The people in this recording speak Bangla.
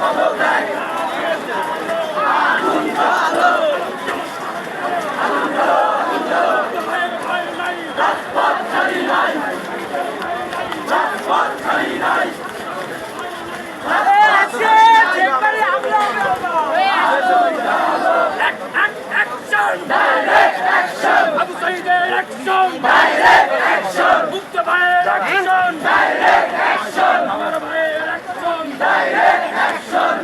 Vamos, ডাইরেক্ট অ্যাকশন আবু সাইদের অ্যাকশন ডাইরেক্ট অ্যাকশন মুক্ত ভাইয়ের অ্যাকশন ডাইরেক্ট অ্যাকশন আমার ভাইয়ের action direct action